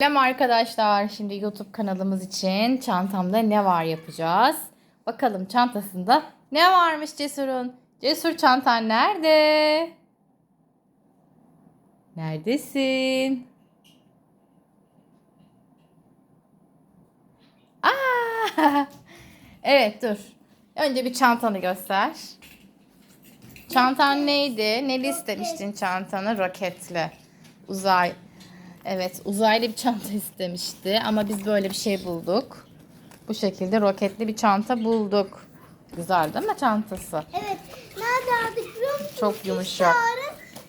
Selam arkadaşlar. Şimdi YouTube kanalımız için çantamda ne var yapacağız. Bakalım çantasında ne varmış Cesur'un? Cesur çantan nerede? Neredesin? Aa! Evet dur. Önce bir çantanı göster. Çantan neydi? Ne istemiştin çantanı? Roketli. Uzay. Evet uzaylı bir çanta istemişti ama biz böyle bir şey bulduk. Bu şekilde roketli bir çanta bulduk. Güzel değil mi çantası? Evet. Nerede aldık biliyor musunuz? Çok yumuşak.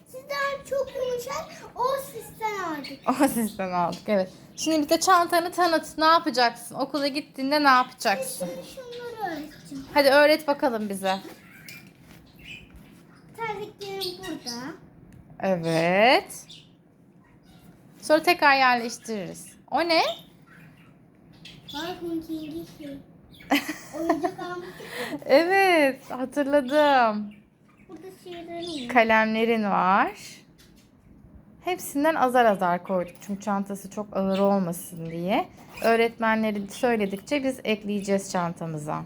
Sizden, çok yumuşak. O sizden aldık. O sizden aldık evet. Şimdi bir de çantanı tanıt. Ne yapacaksın? Okula gittiğinde ne yapacaksın? Şimdi şunları öğreteceğim. Hadi öğret bakalım bize. Terliklerim burada. Evet. Sonra tekrar yerleştiririz. O ne? Barkun King'i şey. Oyuncak almıştık ya. Evet hatırladım. Burada şeylerim var. Kalemlerin var. Hepsinden azar azar koyduk. Çünkü çantası çok ağır olmasın diye. Öğretmenleri söyledikçe biz ekleyeceğiz çantamıza.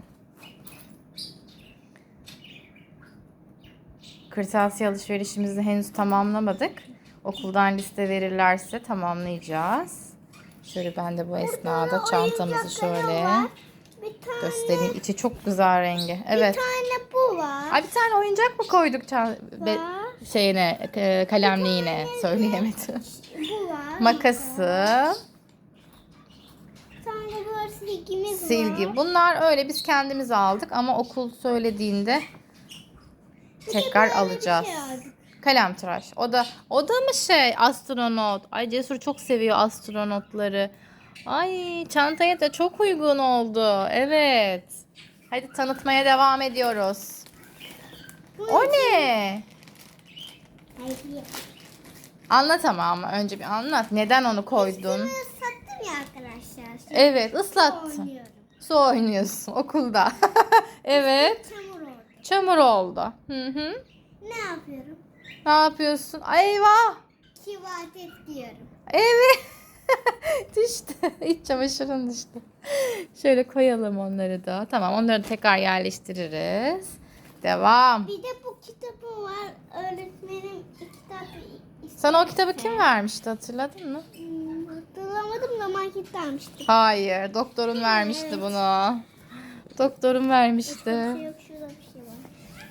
Kırtasiye alışverişimizi henüz tamamlamadık. Okuldan liste verirlerse tamamlayacağız. Şöyle ben de bu esnada çantamızı şöyle var. Göstereyim. İçi çok güzel rengi. Evet. bir tane bu var. Ay bir tane oyuncak mı koyduk çan- be- Var. şeyine e, kalemliğine söyleyemedim. Bu var. Makası, Bir tane böyle silgimiz var. silgi. Bunlar öyle biz kendimiz aldık ama okul söylediğinde Bir de tekrar böyle bir alacağız. şey aldık. Kalem tıraş. O da o da mı şey astronot? Ay Cesur çok seviyor astronotları. Ay çantaya da çok uygun oldu. Evet. Hadi tanıtmaya devam ediyoruz. O ne? Hayır. Anlat ama ama önce bir anlat. Neden onu koydun? Sattım ya arkadaşlar. Şimdi Evet ıslattın. Su oynuyorsun okulda. evet. Çamur oldu. Çamur oldu. Hı hı. Ne yapıyorum? Ne yapıyorsun? Ay eyvah. Kivatet diyorum. Evet. düştü. İç çamaşırın düştü. Şöyle koyalım onları da. Tamam onları tekrar yerleştiririz. Devam. Bir de bu kitabım var. Öğretmenim kitabı Sana o kitabı kim vermişti hatırladın mı? Hmm, Hatırlamadım da markette almıştım. Hayır. Doktorun vermişti bunu. Doktorun vermişti. Yok şurada.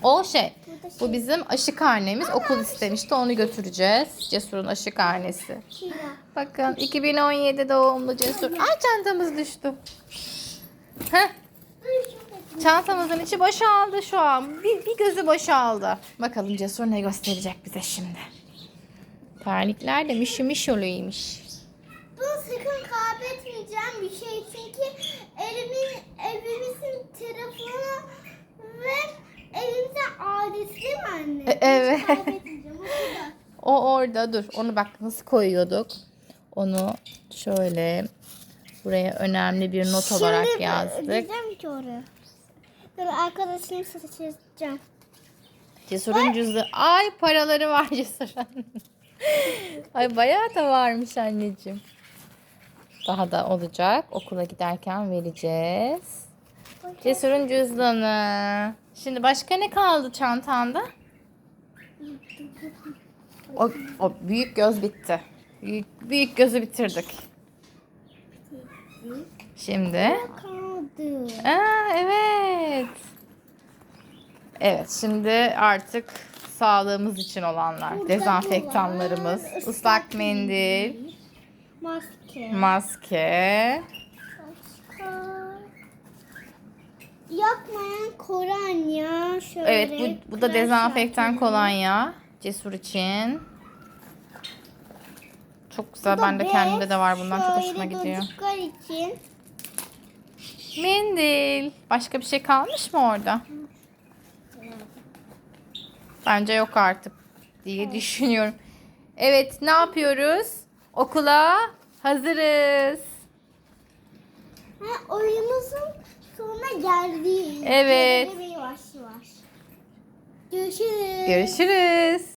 O şey. Burada şey. Bu bizim aşı karnemiz. Okul istemişti. Onu götüreceğiz. Cesur'un aşı karnesi. Bakın 2017 doğumlu Cesur. Ay çantamız düştü. Heh, çantamızın içi boşaldı şu an. Bir, bir gözü boşaldı. Bakalım Cesur ne gösterecek bize şimdi. Terlikler de mişi miş oluyormuş. Bunu sakın kaybetmeyeceğim bir şey çünkü evimin, evimizin telefonu ve evimizin adresi değil mi anne? E, evet. O orada dur. Onu bak nasıl koyuyorduk. Onu şöyle buraya önemli bir not olarak Şimdi yazdık. Gideceğim ki oraya. Dur arkadaşım seçeceğim. Cesur'un cüzdanı. Ay paraları var Cesur'un. Ay bayağı da varmış anneciğim. Daha da olacak. Okula giderken vereceğiz. Cesur'un cüzdanı. Şimdi başka ne kaldı çantanda? O, o büyük göz bitti. Büyük, büyük gözü bitirdik. Şimdi. Aa, evet. Evet şimdi artık sağlığımız için olanlar. Dezenfektanlarımız, ıslak mendil, Maske. maske. Başka. Yakmayan kolonya. Şöyle. Evet bu, bu da dezenfektan kolonya. Cesur için. Çok güzel. Bu da Ben de bez. kendimde de var bundan. Çok Şöyle hoşuma gidiyor. çocuklar için. Mendil. Başka bir şey kalmış mı orada? Bence yok artık diye düşünüyorum. Evet ne yapıyoruz? Okula hazırız. Ha, oyunumuzun sonuna geldik. Evet. Görüşürüz. Görüşürüz.